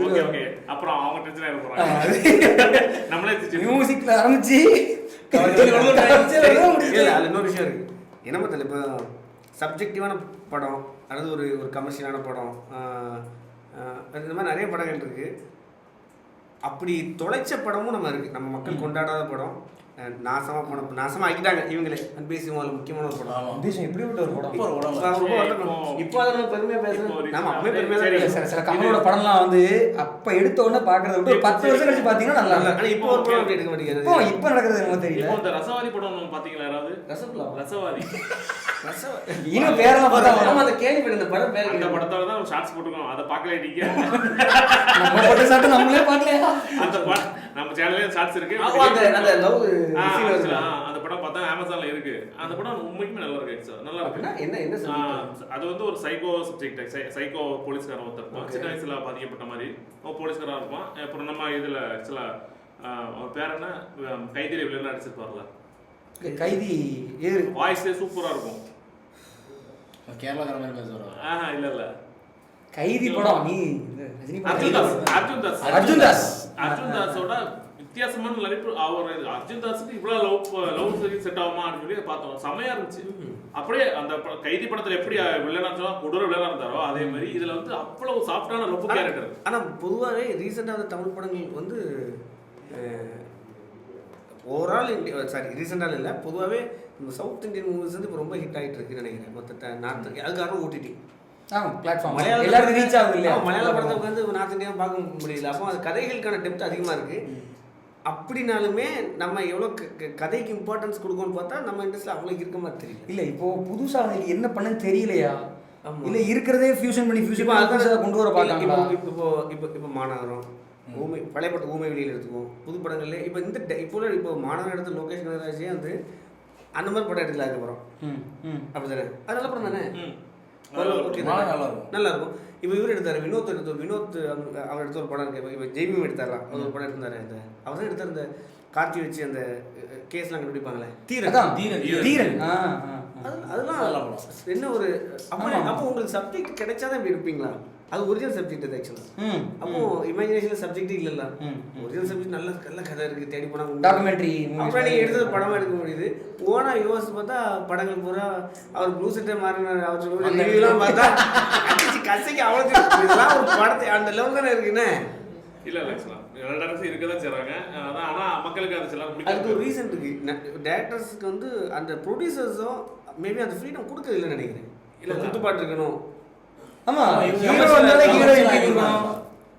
Okay okay அப்புறம் அவங்க tension ஆயிட போறாங்க. நம்மளே திச்சு- மியூசிக்ல ஆரம்பிச்சு இல்ல, அதுல இன்னொரு விஷயம் இருக்கு. என்ன பார்த்தல இப்போ சப்ஜெக்டிவான படம் அல்லது ஒரு ஒரு கமர்ஷியலான படம் ஆஹ், ஆஹ், இந்த மாதிரி நிறைய படங்கள் இருக்கு. அப்படி தொலைச்ச படமும் நம்ம இருக்கு. நம்ம மக்கள் கொண்டாடாத படம். அஹ், நாசமா படம். நாசமா ஆக்கிட்டாங்க இவங்களே. பேசி முதல்ல முக்கியமான ஒரு படம். அம்பீஷன் எப்படிப்பட்ட ஒரு படம். இப்ப ரொம்ப வருத்தம். இப்போ அதை நம்ம இப்போ அப்பவே சரி, பெருமையா தான் சரி. இல்ல, பேசுறோம். சில கமலோட படம்லாம் வந்து அப்ப எடுத்த உடனே பாக்குறத விட்டு ஒரு பத்து வருஷம் கழிச்சு பாத்தீங்கன்னா நல்லா ஆனா இப்போ ஒரு படம் அப்படி எடுக்க இப்போ மாட்டேங்குது. இப்ப நடக்கிறது இப்போ தெரியல. இந்த ரசவாதி படம் ஒண்ணு பாத்தீங்களா யாராவது? ரசகுல்லா? ரசவாதி. ரசம் இன்னும் பேரெல்லாம் பார்த்தா ஆமா அந்த கேள்வி இந்த படம் பேர் அந்த படத்தால தான் ஷார்ட்ஸ் போட்டுருக்கோம். அதை பார்க்கல நீங்க நம்ம போட்ட நம்மளே பார்க்கலையா? அந்த படம் நம்ம சேனல்ல ஷார்ட்ஸ் இருக்கு. ஆமா, அந்த அந்த லவ் படம் பார்த்தா அமேசான்ல இருக்கு. அந்த படம் உண்மைக்குமே நல்லா இருக்கு actually. நல்லா இருக்கு. என்ன என்ன அது வந்து ஒரு சைக்கோ சப்ஜெக்ட் சைக்கோ போலீஸ்காரன் ஒருத்தர். சின்ன வயசுல பாதிக்கப்பட்ட மாதிரி. அவன் போலீஸ்காரா இருப்பான். அப்புறம் நம்ம இதுல ஆக்சுவலா அவர் பேர் என்ன? கைதிரி வில்லன் அடிச்சிருப்பார்ல. கைதி ஏறு வாய்ஸே சூப்பரா இருக்கும். கேரளாக்கார மாதிரி பேசுவார் ஆஹா இல்ல இல்ல. கைதி படம் நீ அர்ஜுன் தாஸ். அர்ஜுன் தாஸ். அர்ஜுன் தாஸ். அர்ஜுன் தாஸோட வித்தியாசமான நடிப்பு அவர் அர்ஜுன் தாஸுக்கு இவ்வளவு லவ் லவ் சரி செட் ஆகுமா சொல்லி பார்த்தோம். செமையா இருந்துச்சு. அப்படியே அந்த கைதி படத்துல எப்படி வில்லனா சொன்னா கொடூர வில்லனா இருந்தாரோ அதே மாதிரி இதுல வந்து அவ்வளவு சாஃப்டான லவ் கேரக்டர் ஆனா பொதுவாகவே ரீசெண்டாக அந்த தமிழ் படங்கள் வந்து ஓவரால் இந்தியா சாரி ரீசெண்டாக இல்லை பொதுவாகவே இந்த சவுத் இந்தியன் மூவிஸ் வந்து இப்போ ரொம்ப ஹிட் ஆகிட்டு இருக்குன்னு நினைக்கிறேன். மொத்த நார்த் அது காரணம் ஓடிடி பிளாட்ஃபார்ம் மலையாள எல்லாருக்கும் ரீச் ஆகுது இல்லையா? மலையாள படத்தை வந்து நார்த் இந்தியா பார்க்க முடியல. அப்போ அது கதைகளுக்கான டெப்த் அதிகமாக இருக்கு. அப்படினாலுமே நம்ம எவ்வளோ கதைக்கு இம்பார்ட்டன்ஸ் கொடுக்கணும்னு பார்த்தா நம்ம இண்டஸ்ட்ரியில் அவ்வளோ இருக்க மாதிரி தெரியல. இல்ல இப்போ புதுசா அவங்களுக்கு என்ன பண்ணன்னு தெரியலையா. இல்ல இருக்கிறதே ஃபியூஷன் பண்ணி ஃபியூஷன் புதுசா கொண்டு வர பார்க்காங்களா இப்போ இப்போ இப்போ இப்போ மாநகரம். ஊமை பழைய படம் ஊமை வெளியில் எடுத்துக்குவோம். புது படங்கள்ல இப்போ இந்த இப்போ இப்போ மாநகரம் எடுத்த லோகேஷ் கனகராஜே வந்து அந்த மாதிரி படம் எடுக்கல அதுக்கப்புறம். ம் ம். அப்படிதானே அது நல்ல படம் தானே? நல்லா இருக்கும். நல்லா இருக்கும். இப்போ இவர் எடுத்தாரு வினோத் எடுத்த வினோத் அவர் எடுத்த ஒரு படம் இருக்கு. இப்போ- ஜெய்மீம் எடுத்தாரலாம் அவர் ஒரு படம் எடுத்தாரு அந்த அவர் தான் எடுத்தார் அந்த கார்த்தி வச்சு அந்த கேஸ்லாம் கண்டுபிடிப்பாங்களே? தீரன். தீரன், தீரன். அது- அதெல்லாம். என்ன ஒரு அப்போ. அப்போ உங்களுக்கு சப்ஜெக்ட் கிடைச்சாதான் இப்படி இருப்பீங்களா அது ஒரிஜினல் சப்ஜெக்ட் அது ஆக்சுவலாக ம் அப்போ இமேஜினேஷன் சப்ஜெக்ட் இல்லைல்ல. ஒரிஜினல் சப்ஜெக்ட் நல்ல நல்ல கதை இருக்கு தேடி போனா உண்டு. டாக்குமெண்ட்ரி அப்புறம் நீங்க எடுத்தது படமா எடுக்க முடியுது. போனா யோசிச்சு பார்த்தா படங்கள் பூரா அவர் ப்ளூ செட்டை மாறினார் அவர் ரிவ்யூலாம் பார்த்தா கசைக்கு அவ்வளோ இதெல்லாம் ஒரு படத்தை அந்த லெவல் தானே இருக்குண்ணே இல்ல இல்ல டேரக்டர்ஸும் இருக்கதான் செய்றாங்க. அதான் ஆனா மக்களுக்கு அது சில அதுக்கு ஒரு ரீசன் இருக்கு. டேரக்டர்ஸ்க்கு வந்து அந்த ப்ரொடியூசர்ஸும் மேபி அந்த ஃப்ரீடம் கொடுக்கறது இல்லைன்னு நினைக்கிறேன். இல்ல, இல்ல. குத்துப்பாட்டு இருக்கணும். ஆமா ஹீரோ வந்தாலே ஹீரோ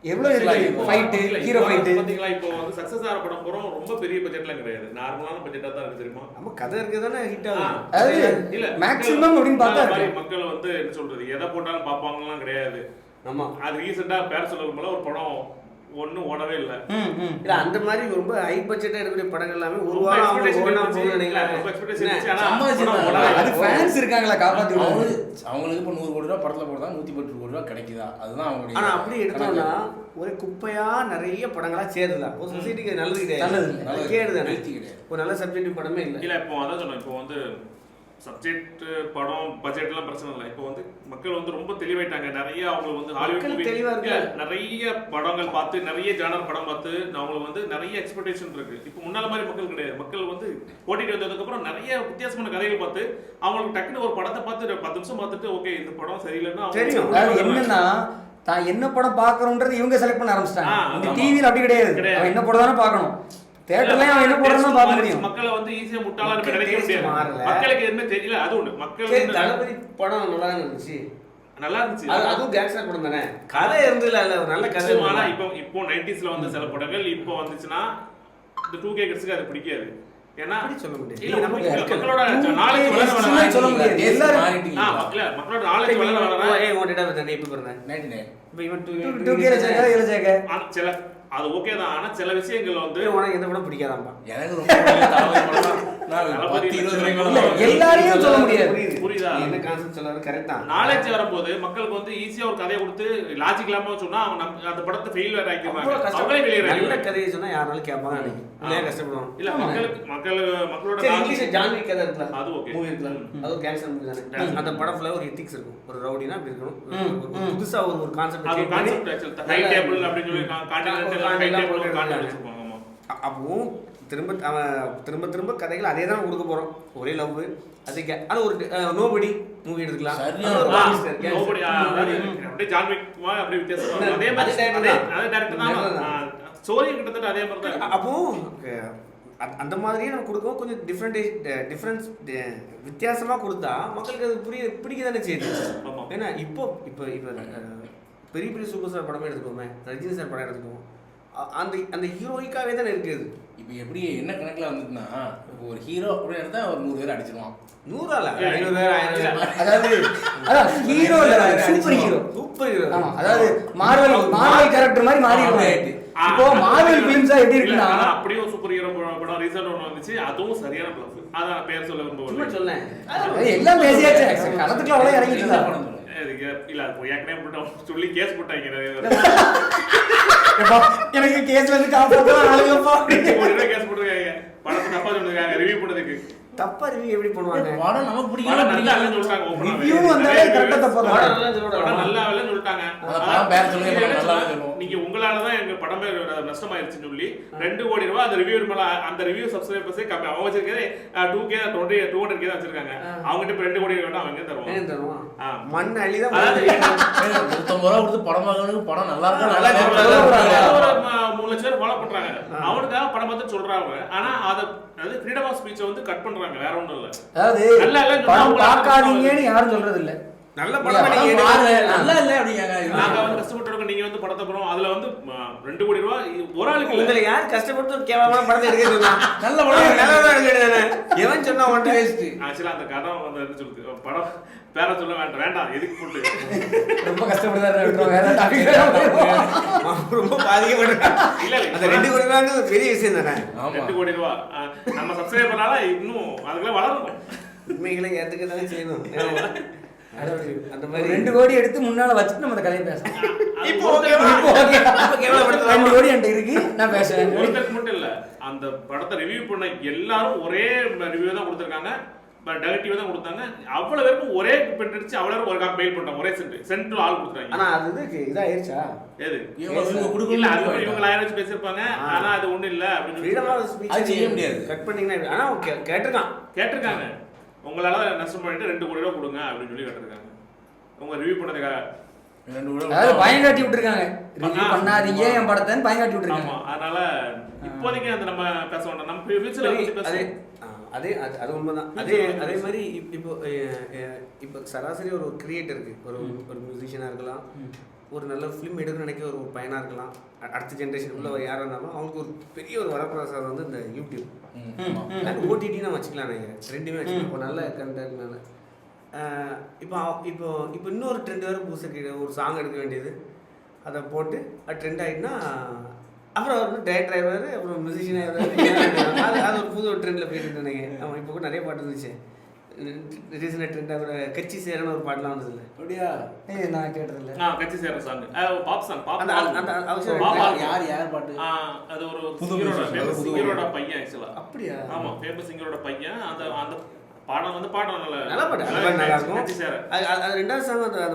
எவ்வளவு இருக்கு. ஃபைட் ஹீரோ இப்போ ஃபைட் பாத்தீங்களா இப்போ வந்து சக்சஸ் ஆகிற படம் போறோம். ரொம்ப பெரிய பட்ஜெட்லாம் கிடையாது. நார்மலான பட்ஜெட்டா தான் இருக்கு தெரியுமா? நம்ம கதை இருக்கு தானே ஹிட் ஆ, ஆகும் அதாவது இல்ல. மக்கள் அப்படின்னு பார்த்தா. மக்கள் வந்து என்ன சொல்றது? எதை போட்டாலும் பார்ப்பாங்கலாம் கிடையாது. ஆமா. அது ரீசெண்டா பேர் சொல்லும் போல ஒரு படம் ஒண்ணும் ஓடவே இல்ல. இல்ல அந்த மாதிரி ரொம்ப ஹை பட்ஜெட்டா எடுக்கக்கூடிய படங்கள் எல்லாமே ஒரு வாரம். அது ஃபேன்ஸ் இருக்காங்களா காப்பாத்தி விடுவாங்க அவங்களுக்கு இப்போ நூறு கோடி ரூபா படத்தில் போடுறதா நூற்றி பத்து கோடி ரூபா கிடைக்குதா? அதுதான் அவங்களுடைய ஆனா அப்படி எடுத்தோம்னா. ஒரே குப்பையா நிறைய படங்களா சேருதா ஒரு சொசைட்டிக்கு நல்லது கிடையாது. நல்லது. கேடு தானே healthy கிடையாது. ஒரு நல்ல சப்ஜெக்டிவ் படமே இல்ல. இல்ல இப்போ அதான் சொன்னேன். இப்போ வந்து சப்ஜெக்ட் படம் பட்ஜெட்லாம் பிரச்சனை இல்லை. இப்போ வந்து மக்கள் வந்து ரொம்ப தெளிவாயிட்டாங்க. நிறைய அவங்க வந்து ஹாலிவுட். நிறைய படங்கள் பார்த்து நிறைய ஜானர் படம் பார்த்து அவங்களுக்கு வந்து நிறைய எக்ஸ்பெக்டேஷன் இருக்கு. இப்போ முன்னால மாதிரி மக்கள் கிடையாது. மக்கள் வந்து ஓட்டிட்டு வந்ததுக்கு அப்புறம் நிறைய வித்தியாசமான கதைகள் பார்த்து அவங்களுக்கு டக்குன்னு ஒரு படத்தை பார்த்து பத்து நிமிஷம் பார்த்துட்டு ஓகே இந்த படம் சரியில்லைன்னா தெரியும். என்னன்னா தான் என்ன படம் பார்க்கறோன்றது இவங்க செலக்ட் பண்ண ஆரம்பிச்சிட்டாங்க. இந்த. டிவியில் அப்படி கிடையாது. என்ன படம் தானே பார்க்கணும். தேட்டர்லயும் அவன் என்ன படம் தான் பார்க்க முடியும் மக்களை வந்து ஈஸியா முட்டாளா நினைக்க முடியாது. மக்களுக்கு என்ன தெரியல அது ஒண்ணு மக்கள் தளபதி படம் நல்லா இருந்துச்சு நல்லா இருந்துச்சு அது அதுவும் கேங்ஸ்டர் படம் தானே கதை இருந்ததுல இல்ல நல்ல கதை ஆனா. இப்போ இப்போ நைன்டிஸ்ல வந்த சில படங்கள் இப்போ வந்துச்சுன்னா இந்த டூ கே கிட்ஸ்க்கு அது பிடிக்காது ஏன்னா அப்படி சொல்ல முடியாது. மக்களோட சொல்ல முடியாது. எல்லாரும் மக்களோட நாலேஜ் வளர வளர ஏய், உன் date of birth என்ன? எப்படி பிறந்த? 99. இப்ப இவன் two- டூ two டூ கேல சேக்க இதுல சேக்க ஆனா சில அது ஓகே தான்? ஆனா சில விஷயங்கள் வந்து உனக்கு எந்த படம் பிடிக்காதாம்பா. எனக்கு ரொம்ப எல்லாரையும் சொல்ல முடியாது. புரியுது. என்ன கான்செப்ட் சொல்றது கரெக்ட் தான். நாலேஜ் வரும்போது மக்களுக்கு வந்து ஈஸியா ஒரு கதையை கொடுத்து லாஜிக் இல்லாம சொன்னா அவங்க அந்த படத்தை ஆக்கிடுவாங்க. கஷ்டம். அவங்களே வெளியே நல்ல கதையை சொன்னா யாராலும் கேட்பாங்க அன்னைக்கு. இல்லையா கஷ்டப்படுவாங்க. இல்ல மக்களுக்கு மக்கள் மக்களோட இங்கிலீஷ் ஜான்வி கதை இருக்குல்ல. அது okay. மூவி இருக்குல்ல. அது ஒரு மூவி தானே. அந்த படம் ஃபுல்லா ஒரு எத்திக்ஸ் இருக்கும். ஒரு ரவுடினா அப்படி இருக்கணும். புதுசா ஒரு ஒரு கான்செப்ட் அது கான்செப்ட் ஆக்சுவல் ஹை டேபிள் அப்படின்னு சொல்லி கான்டினென்டல் ஹை டேபிள் கான்டினென்ட் வச்சிருப்பாங்க. அப்பவும் திரும்ப அவன் திரும்ப திரும்ப கதைகள் அதே தான் கொடுக்க போறோம் ஒரே லவ் அதுக்கு அது ஒரு நோபடி மூவி இருக்கும். அப்போ அந்த மாதிரியே நம்ம கொடுக்கவும் கொஞ்சம் டிஃப்ரெண்ட் டிஃப்ரென்ஸ் வித்தியாசமா கொடுத்தா மக்களுக்கு அது புரிய பிடிக்க தானே செய்யுது. ஏன்னா இப்போ இப்போ இப்போ பெரிய பெரிய சூப்பர் ஸ்டார் படமே எடுத்துக்கோமே. ரஜினி சார் படம் எடுத்துக்கோம். அந்த அந்த ஹீரோயிக்காவே தானே இருக்குது இப்போ எப்படி என்ன கணக்குல வந்துட்டுனா இப்போ ஒரு ஹீரோ அப்படின்னு எடுத்தா ஒரு நூறு பேர் அடிச்சிருவான். நூறால ஐநூறு பேர் ஆயிரம் அதாவது அதான் ஹீரோ இல்ல சூப்பர் ஹீரோ சூப்பர் ஹீரோ ஆமா அதாவது மார்வல் மார்வல் கேரக்டர் மாதிரி மாறிடுவாங்க ஆ, இப்போ மார்வல் பிலிம்ஸா எப்படி இருக்குன்னா ஆனா அப்படியே சூப்பர் ஹீரோ படம் ரீசெண்ட் ஒன்று வந்துச்சு அதுவும் சரியான பிளஸ் அதான் பேர் சொல்ல சும்மா விரும்பவில்லை சொல்லேன். அது எல்லாம் பேசியாச்சு. களத்துக்குள்ள அவ்வளோ இறங்கிட்டு இதுக்கு இல்ல ஏற்கனவே போட்டோம் சொல்லி கேஸ் போட்டாங்க. எனக்கு கேஸ்ல இருந்து காப்பாற்றலாம் ஆளுங்கப்பா ரெண்டு கோடி ரூபாய் கேஸ் போட்டிருக்காங்க படத்தை தப்பா சொல்லிருக்காங்க ரிவ்யூ பண்ணதுக்கு தப்பா ரிவ்யூ எப்படி பண்ணுவாங்க படம் நமக்கு பிடிக்கல நல்லா சொல்லிட்டாங்க ஆவே. Review வந்தாலே reviews. தப்பா. படம் நல்லா படம் பேர் சொல்லுங்க, நல்லா சொல்லுவோம். நீங்க உங்களால தான் எங்க படமே நஷ்டமாயிருச்சுன்னு சொல்லி ரெண்டு கோடி ரூபாய் அந்த ரிவ்யூ மேல அந்த ரிவ்யூ சப்ஸ்கிரைபர்ஸே கம்மி. அவங்க வச்சிருக்கே two K twenty two hundred K தான் வச்சிருக்காங்க. அவங்ககிட்ட இப்ப ரெண்டு கோடி வேண்டாம் அவங்க தருவாங்க? தருவான். மண் அதாவது நூத்தம்பது ரூபா கொடுத்து படம் பார்க்கறதுக்கு படம் நல்லா இருக்கா நல்லா நல்லா இருக்கு. இருக்கா ஏதோ ஒரு ம- மூணு லட்சம் பேர் ஃபாலோ பண்றாங்க. அவனுக்காக படம் பார்த்து சொல்றாங்க ஆனா அத அதாவது ஃப்ரீடம் ஆஃப் ஸ்பீச்சை வந்து கட் பண்றாங்க. வேற ஒண்ணும் இல்ல. அதாவது படம் பார்க்காதீங்கன்னு யாரும் சொல்றது இல்ல நல்ல படம். நல்லா இல்ல அப்படிங்காங்க நாங்க வந்து கஷ்டப்பட்டு நீங்க வந்து படத்தை போறோம் அதுல வந்து ரெண்டு கோடி ரூபாய் ஒரு ஆளுக்கு இல்ல. உங்களை யார் கஷ்டப்பட்டு கேவலமான படத்தை எடுக்க நல்ல படம். நல்ல படம் எடுக்க? எவன் சொன்னா உன்ட்ட வேஸ்ட் ஆக்சுவலா அந்த கடன் வந்து என்ன சொல்லுது படம் பேர சொல்ல வேண்டாம். வேண்டாம் எதுக்கு போட்டு ரொம்ப கஷ்டப்படுறாரு ரொம்ப பாதிக்கப்பட்டான் இல்ல அந்த ரெண்டு கோடி ரூபாய் பெரிய விஷயம் தானே? ரெண்டு கோடி ரூபா. அஹ், நம்ம சப்ஸ்கிரைப் பண்ணால இன்னும் அதுக்குள்ள வளரணும். உண்மைகளை ஏத்துக்க தானே செய்யணும். அந்த மாதிரி ரெண்டு கோடி எடுத்து முன்னால வச்சுட்டு நம்ம கதையை பேசலாம். இப்போ? ரெண்டு கோடி என்கிட்ட இருக்கு. நான் பேசுறேன். ஒருத்தருக்கு மட்டும் இல்ல. அந்த படத்தை ரிவ்யூ பண்ண எல்லாரும் ஒரே ரிவ்யூ தான் கொடுத்துருக்காங்க. நெகட்டிவ் தான் கொடுத்தாங்க. அவ்வளவு பேருக்கும் ஒரே பெண்ட் அடிச்சு அவ்வளவு பேரும் ஒரு மெயில் பண்ணிட்டாங்க. ஒரே சென்ட் சென்ட் ஆள் கொடுத்துறாங்க ஆனா அது இதுக்கு இதாயிருச்சா? எது? இவங்க இல்ல அது இவங்க பேசியிருப்பாங்க. ஆனா அது ஒண்ணு இல்ல அப்படின்னு ஃப்ரீடம் சொல்லி ஆஃப் ஸ்பீச் அது செய்ய முடியாது. கட் பண்ணீங்கன்னா? ஆனா ஓகே கேட்டிருக்கான். கேட்டிருக்காங்க. உங்களால நஷ்டம் பண்ணிட்டு ரெண்டு கோடி ரூபா கொடுங்க அப்படின்னு சொல்லி கேட்டிருக்காங்க. உங்க ரிவ்யூ பண்ணதுக்காக ரெண்டு கூட அதாவது பயம் காட்டி விட்டுருக்காங்க. ரிவ்யூ. பண்ணாதீங்க என் படத்தைன்னு பயம் காட்டி விட்டுருக்காங்க. ஆமா அதனால இப்போதைக்கு அந்த நம்ம பேச வேண்டாம். நம்ம ஃபியூச்சர்ல அதே அதே அது அது உண்மைதான். அதே அதே மாதிரி இப்- இப்போ சராசரி ஒரு கிரியேட்டருக்கு ஒரு ஒரு மியூசிஷியனாக இருக்கலாம். ஒரு நல்ல ஃபிலிம் எடுக்கணும்னு நினைக்க ஒரு பையனாக இருக்கலாம். அடுத்த ஜென்ரேஷன் உள்ள யாராக இருந்தாலும் அவங்களுக்கு ஒரு பெரிய ஒரு வரப்பிரசாதம் வந்து இந்த யூடியூப் ம், ஆமா. ஓடிடி நம்ம வச்சுக்கலாம் நினைக்கிறேன் ரெண்டுமே வச்சுக்கலாம். இப்போ நல்ல கண்டென்ட்னால இப்போ இப்போ இப்போ இன்னொரு ட்ரெண்ட் வேறு புதுசாக ஒரு சாங் எடுக்க வேண்டியது. அதை போட்டு அது ட்ரெண்ட் ஆகிட்டுனா அப்புறம் அவர் வந்து டேரக்டர் ஆயிடுவாரு அப்புறம் மியூசிஷியன் ஆயிடுவாரு. அது அது ஒரு புது ட்ரெண்டில் போயிட்டு நினைக்கிறேன் அவன் இப்போ கூட நிறைய பாட்டு இருந்துச்சு கட்சி சேரன்னு ஒரு பாட்டுலாம் வந்ததில்ல. அப்படியா? ஏய் நான் கேட்டதில்ல. ஆ கட்சி சேர சாங் பாப் சாங் பாப் அந்த அந்த- பாப் யார் யார் பாட்டு? ஆ, அது ஒரு புது சிங்கரோட பையன் ஆக்சுவலா அப்படியா? ஆமா ஃபேமஸ் சிங்கரோட பையன். அந்த அந்த பாடம் வந்து பாடம் நல்ல நல்ல பாட்டு நல்லா இருக்கும். கட்சி சேர. அது ரெண்டாவது சாங் அந்த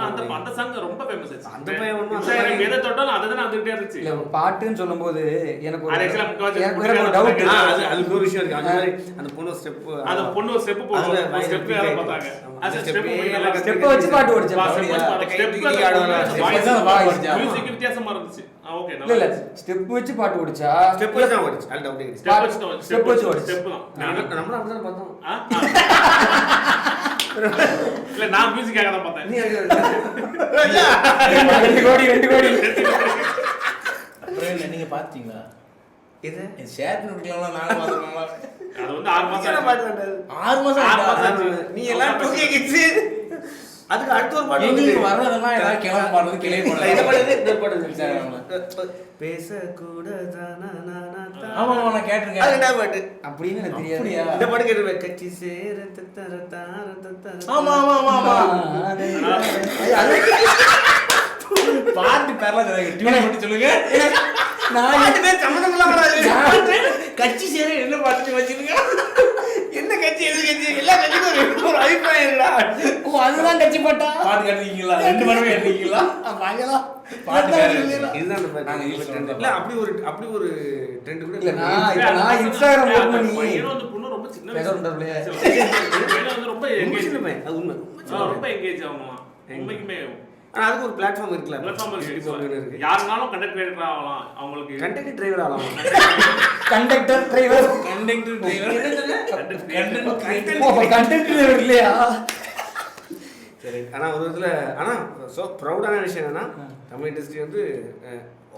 அந்த அந்த சாங் ரொம்ப அந்த பையன் எதை தொட்டாலும் அதுதான் வந்துகிட்டே இருந்துச்சு. இல்ல பாட்டுன்னு சொல்லும்போது எனக்கு ஒரு அது எனக்கு எனக்கு ஒரு புரியாத டவுட் ஆ, அது அது ஒரு விஷயம் இருக்கு. அந்த மாதிரி அந்த பொண்ணு ஸ்டெப் அந்த பொண்ணு ஒரு ஸ்டெப் ஸ்டெப் பார்த்தாங்க. அது அந்த ஸ்டெப் ஸ்டெப்பை வச்சு பாட்டு ஓடிச்சா வா, step வச்சு பாடு. கை Step தூக்கி அது ஆடுவாங்க. அந்த Step voice வச்சு தான் பாட்டு ஓடிச்சா? music வித்தியாசமா இருந்துச்சு. ஆ, okay, இல்ல இல்ல. நல்லா ஸ்டெப் வச்சு பாட்டு ஓடிச்சா? ஸ்டெப் வச்சு தான் ஓடிச்சு. அது டவுட் இருக்கு ஸ்டெப் வச்சு தான் Step வச்சு ஓடிச்சு. ஸ்டெப் தான். நம்ம நம்ம அப்படிதான் பார்த்தோம். ஆ? ஆ. இல்ல நான் மியூசிக்காக தான் பார்த்தேன். நீ ரெண்டு கோடி ரெண்டு கோடி. அப்புறம் என்ன, நீங்க பாத்தீங்களா இது ஷேர் பண்ணிக்கலாம் பாத்துக்கோங்களா அது வந்து ஆறு மாசம்? ஆறு மாசம் ஆறு? மாசம். நீ எல்லாம் டூ கே கிட்ஸ் அதுக்கு அடுத்த ஒரு பாட்டு எங்களுக்கு. வர்றதெல்லாம் ஏதாவது கிளம்ப பாடுறது கிளை இந்த பாடுறது இந்த பாட்டு சரி, ஆமா. பேசக்கூடாதானா ஆமா நான் அது கேட்டிருக்கேன் என்ன பாட்டு? அப்படின்னு எனக்கு தெரியாது? இந்த பாட்டு கேட்டுருவேன் கட்சி சேர தத்தர தார தத்தர ஆமா ஆமா ஆமா ஆமா. பாட்டு பேர்லாம் சொல்லுங்க. நான் பாட்டு பேர் சம்மந்தம். கட்சி சேர என்ன பாட்டு வச்சிருக்க? என்ன கட்சி எது கட்சி? எல்லா கட்சிக்கும் ஒரு அபிப்பிராயம் இல்லடா ஓ அதுதான் கட்சி போட்டா? பாட்டு கட்டிருக்கீங்களா? ரெண்டு படமே கட்டிருக்கீங்களா? வாங்கலாம். இல்ல அப்படி ஒரு அப்படி ஒரு ட்ரெண்ட் கூட இல்ல, இல்ல. நான் இன்ஸ்டாகிராம் ஓபன் பண்ணி ரொம்ப சின்ன ரொம்ப உண்மை. ரொம்ப. எங்கேஜ் ஆகலாம் உண்மைக்குமே ஆனா அதுக்கு ஒரு பிளாட்ஃபார்ம் இருக்குல்ல. பிளாட்ஃபார்ம் இருக்கு. இருக்கு. யாருனாலும் கண்டக்ட் கிரியேட்டர் ஆகலாம். அவங்களுக்கு கண்டக்டர் டிரைவர் ஆகலாம். Conductor driver conductor driver conductor driver இல்லையா? சரி ஆனா ஒரு விதத்துல ஆனா ஸோ ப்ரௌடான விஷயம் என்னன்னா தமிழ் இண்டஸ்ட்ரி வந்து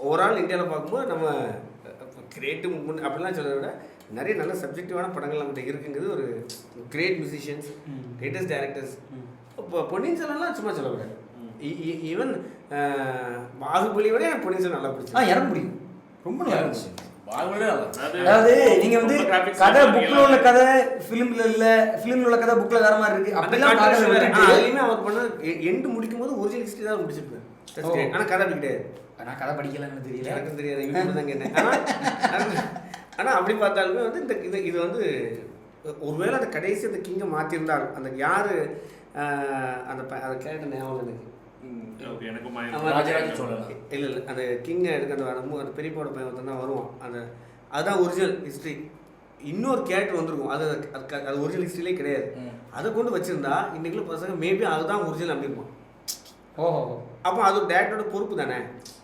ஓவரால் இந்தியாவில் பார்க்கும்போது நம்ம கிரியேட்டிவ் முன் அப்படிலாம் சொல்றதை விட நிறைய நல்ல சப்ஜெக்டிவான படங்கள் நம்மகிட்ட இருக்குங்கிறது ஒரு கிரேட் மியூசிஷியன்ஸ் கிரேட்டஸ்ட் டேரக்டர்ஸ் இப்போ பொன்னியின் செல்வன்லாம் சும்மா சொல்லக்கூடாது ஈவன் பாகுபலி விட எனக்கு பொன்னியின் செல்வன் நல்லா ஆ பிடிச்சி எனக்கு பிடிக்கும் ரொம்ப நல்லா இருந்துச்சு. அதாவது நீங்க வந்து கதை புக்ல உள்ள கதை ஃபிலிம்ல இல்ல ஃபிலிம்ல உள்ள கதை புக்ல வேற மாதிரி இருக்கு. அப்படிலாம் அதுலயுமே அவர் பண்ண எண்டு முடிக்கும் போது ஒரிஜினல் ஹிஸ்டரி தான் great. ஆனா கதை அப்படி கிடையாது. நான் கதை படிக்கலன்னு தெரியல. எனக்கும் தெரியாது. யூடியூப்ல தான் கேட்டேன். ஆனா அப்படி பார்த்தாலுமே வந்து இந்த இது இது வந்து ஒருவேளை அந்த கடைசி அந்த கிங்கை மாத்திருந்தால் அந்த யாரு அந்த அந்த கேரக்டர் ஞாபகம் எனக்கு. ஓகே எனக்கு ஆமா. மயம் ராஜராஜ சோழனா? இல்ல இல்ல அந்த கிங்கை எடுக்க அந்த வர அந்த பெரியப்பாவோட பையன் ஒருத்தன் தான் வருவான். அந்த அதுதான் ஒரிஜினல் ஹிஸ்ட்ரி இன்னொரு கேரக்டர் வந்திருக்கும். அது அது ஒரிஜினல் ஹிஸ்ட்ரியிலே கிடையாது. அதை கொண்டு வச்சிருந்தா இன்னைக்குள்ள பசங்க மேபி அதுதான் ஒரிஜினல் அப்படிருப்பான் ஓஹோ. அப்போ அது டேரக்டரோட பொறுப்பு தானே?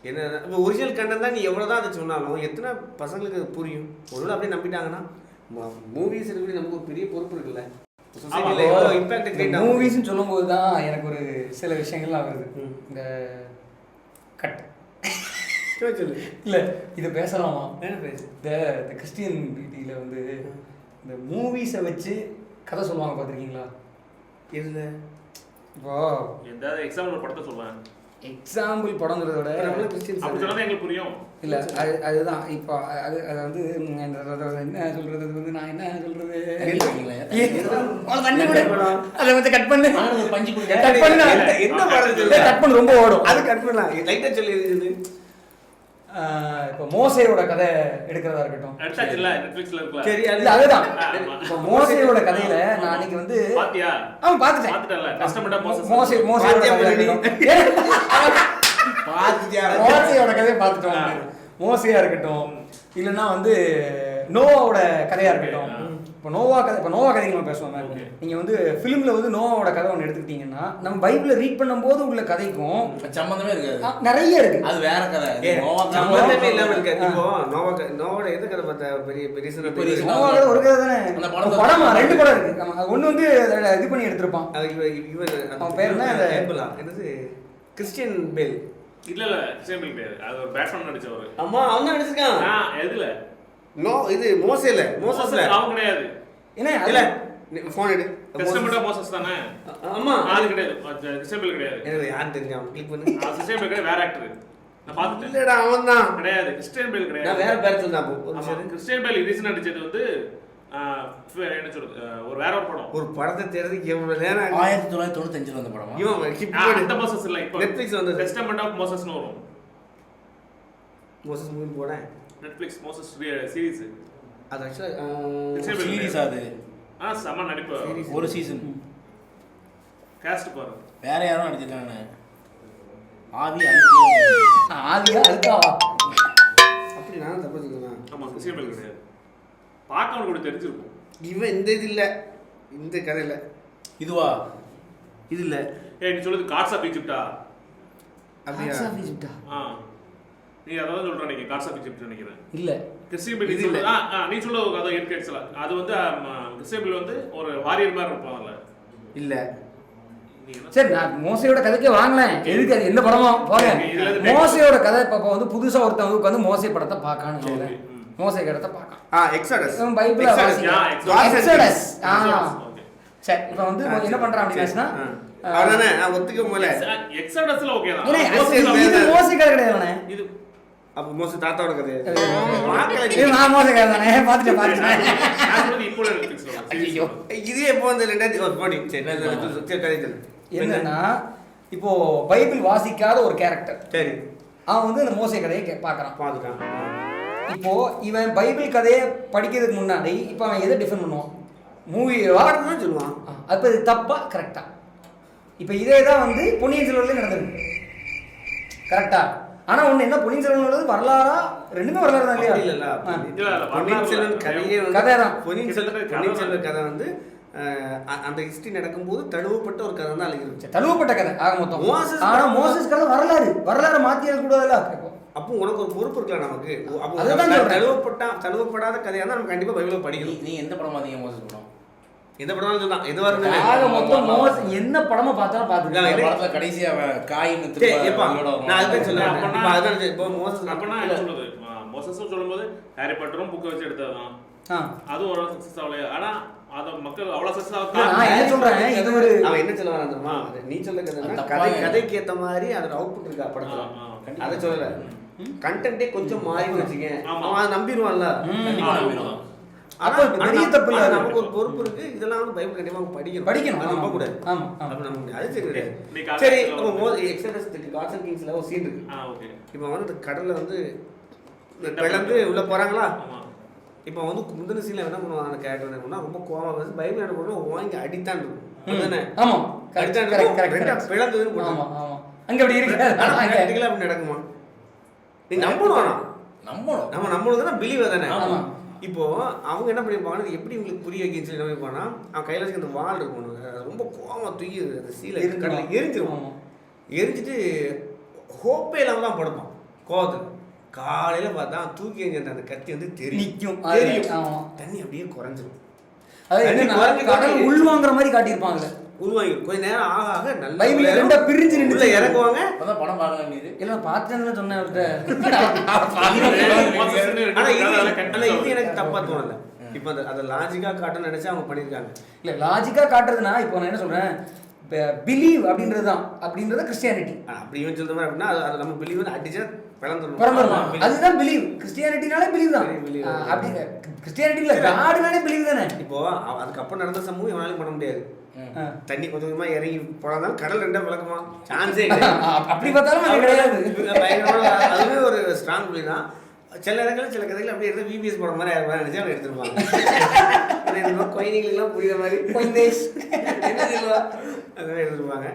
என்ன இப்போ ஒரிஜினல் கண்டென்ட் தான் நீ எவ்வளோ தான் அதை சொன்னாலும் எத்தனை பசங்களுக்கு அது புரியும்? ஒருவேளை அப்படியே நம்பிட்டாங்கன்னா மூவிஸ் இருக்கக்கூடிய நமக்கு ஒரு பெரிய பொறுப்பு இருக்குல்ல. சொசைட்டியில் எவ்வளோ இம்பாக்ட் கிரியேட் ஆகும் மூவிஸ்னு சொல்லும்போது தான் எனக்கு ஒரு சில விஷயங்கள்லாம் வருது. இந்த கட் சொல்லு, சொல்லு இல்ல இது பேசலாமா? என்ன பேசு. இந்த இந்த கிறிஸ்டியன் பியூட்டியில் வந்து இந்த மூவிஸை வச்சு கதை சொல்லுவாங்க பார்த்துருக்கீங்களா? இதில் இப்போ எதாவது எக்ஸாம்பிள் ஒரு படத்தை சொல்லுவேன் எக்ஸாம்பிள் படங்கிறத விட எங்களுக்கு புரியும். இல்ல அது அதுதான். இப்போ அது அது வந்து என்ன சொல்றது அது வந்து நான் என்ன சொல்றது? தண்ணி கூட அதை வந்து கட் பண்ணு. பஞ்சு. கட் பண்ணு. என்ன-? கட் பண்ணு ரொம்ப ஓடும். அது கட் பண்ணலாம். லைட்டாக சொல்லி இப்போ மோசையோட கதை எடுக்கிறதா இருக்கட்டும். சரி. அது இல்ல அதுதான். இப்போ மோசையோட கதையில நான் அன்னைக்கு வந்து ஆமா பாத்துட்டேன். மோசை மோசையோட கதையா பார்த்துட்டோம் மோசையா இருக்கட்டும். இல்லைன்னா வந்து நோவாவோட கதையா இருக்கட்டும். இப்போ நோவா கதை இப்போ நோவா கதை நம்ம பேசுவோம் Okay. நீங்க வந்து ஃபிலிம்ல வந்து நோவாவோட கதை ஒன்று எடுத்துக்கிட்டீங்கன்னா நம்ம பைபிளை ரீட் பண்ணும்போது உள்ள கதைக்கும் சம்பந்தமே இருக்காது. நிறைய இருக்கு. அது வேற கதை. அது ஏ, நோவா கதை. சம்பந்தமே இல்லாம இருக்க இப்போ நோவா க- நோவோட எந்த கதை பார்த்த பெரிய பெரிய நோவா கதை ஒரு கதை தானே? அந்த படம்? படமா ரெண்டு படம் இருக்கு. ஆமா, ஒண்ணு வந்து அதை இது பண்ணி எடுத்திருப்பான் இவன் அவன் பேர் என்ன? என்னது? Christian Bale. இல்ல இல்ல கிறிஸ்டியன் கிடையாது அது ஒரு பேட்ஸ்மேன் நடிச்சவரு. அம்மா அவன் தான் நடிச்சிருக்கான் எதுல? நோ இது மோசேல மோசஸ்ல. அவன் கிடையாது. என்ன? இல்ல. ஃபோன் எடு. கஷ்டப்பட்ட மோசஸ். தானே? ஆமா. அது கிடையாது. கிறிஸ்டியன் கிடையாது. எனக்கு யார் தெரிஞ்சான் கிளிக் பண்ணு. கிறிஸ்டியன் கிடையாது வேற ஆக்டர் நான் பார்த்துட்டேன். இல்லடா அவன் தான் கிடையாது கிறிஸ்டியன் பேல் நான் கிடையாது வேற பேர் சொன்னா அப்போ. ஒரு ஆமா, நிமிஷம் இரு. கிறிஸ்டியன் பேல் ரீசன் நடிச்சது வந்து என்ன சொல்றது? ஒரு வேற ஒரு படம். ஒரு படத்தை தேடுறதுக்கு எவ்வளவு நேரம்? ஆயிரத்தி தொள்ளாயிரத்தி தொண்ணூத்தஞ்சுல வந்த படமா? இவன். அந்த மோசஸ் இல்ல இப்போ. Netflix வந்தது. டெஸ்டமெண்ட் ஆஃப் மோசஸ்னு வரும். மோசஸ் மூவி போனேன். நெட்ஃபிளிக்ஸ் மோசஸ் சீரிஸ் அது ஆக்சுவலா Christian Bale. சீரிஸ் அது. ஆ செம்ம நடிப்பு. Series. ஒரு சீசன் காஸ்ட் பாரு வேற யாரும் நடிச்சிருக்காங்க. ஆவி அழுத்தி ஆதியா அதுக்காவா அப்படி நானும் தப்பு சொல்லுவேன் ஆமா கிறிஸ்டியன் பேல் கிடையாது. பார்க்கவனுக்கு கூட தெரிஞ்சிருக்கும். இவன் இந்த இது இல்ல. இந்த கதை இல்ல. இதுவா? இது இல்ல. ஏய் நீ சொல்றது காட்ஸ் ஆஃப் ஈஜிப்டா அப்படியா? ஆ. நீ அதான் சொல்ற நீங்க காட்ஸ் ஆஃப் ஈஜிப்ட் நினைக்கிறேன்? இல்ல. கிறிஸ்டியன் பேல் இது இல்ல. நீ சொல்ல ஒரு கதை இருக்கு ஆக்சுவலா அது வந்து பேல் வந்து ஒரு வாரியர் மாதிரி இருப்பாங்கல்ல இல்ல. சரி நான் மோசையோட கதைக்கே வாங்கலேன் எதுக்கு அது? எந்த படமா? இருந்து மோசையோட கதை இப்போ வந்து புதுசா ஒருத்தவங்க உட்காந்து மோசை படத்தை பார்க்கான்னு சொல்றேன். மோசை படத்தை பார்க்கான். ஆ எக்ஸாடஸ் பைபிள. Exodus. ஆ. சரி இப்போ வந்து என்ன பண்றான் அப்படின்னா. அதானே நான் ஒத்துக்க எக்ஸாடஸ்ல ஓகே தான். மோசே இது வேற. மோசை கதை கிடையாதுண்ணே இது அப்ப மோச தாத்தாவோட கதை இது? நான் மோசை கதை தானே பார்த்துட்டேன் பார்த்துட்டேன் இப்போ. இதே எப்போ வந்து ரெண்டாயிரத்தி. என்னன்னா இப்போ பைபிள் வாசிக்காத ஒரு கேரக்டர் சரி. அவன் வந்து அந்த மோசை கதையை கே- பார்க்கறான். பார்த்துட்டான். இப்போ இவன் பைபிள் கதையை படிக்கிறதுக்கு முன்னாடி இப்போ அவன் எதை டிஃபைன் பண்ணுவான்? மூவியவா வாடன்னு சொல்லுவான். அப்போ இது தப்பா கரெக்டா இப்போ இதே தான் வந்து பொன்னியின் செல்வன்லேயும் நடந்திருக்கு கரெக்டா ஆனா ஒண்ணு என்ன பொன்னியின் செல்வன் வரலாறா? ரெண்டுமே வரலாறு தான் இல்லையா. இல்ல, பொன்னியின் செல்வன் கதையே வந்து கதை தான். பொன்னியின் செல்வன் பொன்னியின் கதை செல்வன் கதை வந்து அந்த ஹிஸ்டரி நடக்கும்போது தழுவப்பட்ட ஒரு கதை தான் அழகிருச்சு தழுவப்பட்ட கதை ஆக மொத்தம். மோசஸ் ஆனா மோசஸ் கதை வரலாறு. வரலாறு மாத்தி கூடாதுல்ல? அப்போ உனக்கு ஒரு பொறுப்பு இருக்கலாம் நமக்கு. தழுவப்பட்ட தழுவப்படாத கதையா இருந்தா நம்ம கண்டிப்பா பைபிள படிக்கணும். நீ எந்த படம் பார்த்தீங்க மோசஸ் படம்? எந்த படம் சொல்லலாம் எதுவா இருந்தாலும் என்ன படமா பார்த்தாலும் பாத்துக்கலாம் படத்துல கடைசியா வருவான். நான் அதுதான் சொல்ல வந்தேன். அப்பனா- இப்ப அதான் இப்போ மோசஸ் அப்பனா என்ன சொல்றது? மோசஸ் சொல்லும்போது ஹாரி பாட்டரும் புக்கை வச்சு எடுத்ததுதான். ஆ. அதுவும் ஒரு சக்சஸ் ஆகலையா. ஆனா அத மக்கள் அவ்வளவு சக்சஸ் இல்ல, நான் என்ன சொல்றேன்? இது ஒரு அவன் என்ன சொல்ல வரான் தெரியுமா? நீ சொல்ல கதை கதை. கதைக்கு ஏத்த மாதிரி அதோட அவுட்புட் இருக்கா படத்துல. அதை சொல்லல. கண்டென்ட்டே கொஞ்சம் மாறி வச்சுக்கேன். ஆமா. அவன் அதை நம்பிடுவான்ல. பெரிய தப்பு. நமக்கு ஒரு பொறுப்பு இருக்கு. இதெல்லாம் வந்து பைபிள் கண்டிப்பா அவங்க படிக்கணும். படிக்கணும், நம்ப ஆமா. கூடாது ஆமா. அப்ப முடியாது. சரி கிடையாது. சரி சொல்ல அப்போ வந்து- மோ எக்ஸடஸ் காட்ஸ் அண்ட் கிங்ஸ்ல ஒரு சீன் இருக்கு. ஆ ஓகே. இப்போ வந்து இந்த கடல்ல வந்து பிளந்து. உள்ள போறாங்களா? இப்போ வந்து முந்தின சீன்ல என்ன பண்ணுவாங்க அந்த கேரக்டர் என்ன பண்ணுவா ரொம்ப கோவமா பேசி பைபிள் என்ன பண்ணுவோம் வாங்கி அடித்தான் இருக்கும். ஆமா. அடித்தான். பிளந்ததுன்னு ஆமா ஆமா. அங்க அப்படி இருக்கு நடக்குமா? நீ நம்பணும் நம்பணும். நம்ம நம்மளுக்கு தானே பிலீவ் தானே? ஆமா. இப்போ அவங்க என்ன பண்ணிருப்பாங்கன்னா இது எப்படி உங்களுக்கு புரிய வைக்கன்னு சொல்லி என்ன பண்ணிருப்பாங்கன்னா அவன் கையில அந்த வால் இருக்கும் ரொம்ப கோவமா தூக்கி அந்த சீலை எரிஞ்சிரும். கடல எரிஞ்சிரும். ஆமா. எரிஞ்சிட்டு ஹோப்பே இல்லாம தான் படுப்பான் கோவத்துல. காலையில பார்த்தா தூக்கி எறிஞ்ச அந்த கத்தி வந்து தெரியும். தெரியும். தண்ணி அப்படியே குறைஞ்சிரும். குறைஞ்சு உள்வாங்குற மாதிரி காட்டியிருப்பாங்க. உருவாங்கி கொஞ்ச நேரம் ஆக ஆக நல்ல உள்ள ரெண்டா பிரிஞ்சு. உள்ள இறங்குவாங்க. அப்பதான் படம் பார்க்கலாம் நீ. இல்ல பார்த்தேன்னு சொன்னேன் அவர்கிட்ட. ஆனா இது எனக்கு தப்பா தோணல. இப்போ அந்த அதை லாஜிக்கா காட்டணும்னு நினைச்சு அவங்க பண்ணிருக்காங்க இல்ல லாஜிக்கா காட்டுறதுனா இப்போ நான் என்ன சொல்றேன்? பிலீவ் அப்படின்றது தான் அப்படின்றத கிறிஸ்டியானிட்டி ஆனா, அப்படி இவன் சொல்ற மாதிரி அப்படின்னா அது- நம்ம பிலீவ் வந்து அடிச்சா ஆமா, believe. அதுதான் பிலீவ் கிறிஸ்டியானிட்டினாலே பிலீவ் தான். Believe, believe. ஆ, அப்படி கிறிஸ்டியானிட்டி இல்ல காடுனாலே பிலீவ் தானே? இப்போ அதுக்கப்புறம் நடந்த சம்பவம் இவனாலையும் பண்ண முடியாது. தண்ணி கொஞ்சம் கொஞ்சமா இறங்கி போனாலும் கடல் ரெண்டா விளக்குமா? சான்ஸே அப்படி பார்த்தாலும் அது கிடையாது. அதுவே ஒரு ஸ்ட்ராங் புள்ளி தான். சில இடங்கள்ல சில கதைகள் அப்படியே எடுத்து விபிஎஸ் படம் மாதிரி ஆயிரம். நினைச்சு அவங்க எடுத்திருப்பாங்க குழந்தைங்களுக்குலாம் புரியுற மாதிரி. குழந்தைஸ். என்ன சொல்லுவா அந்த மாதிரி எடுத்திருப்பாங்க.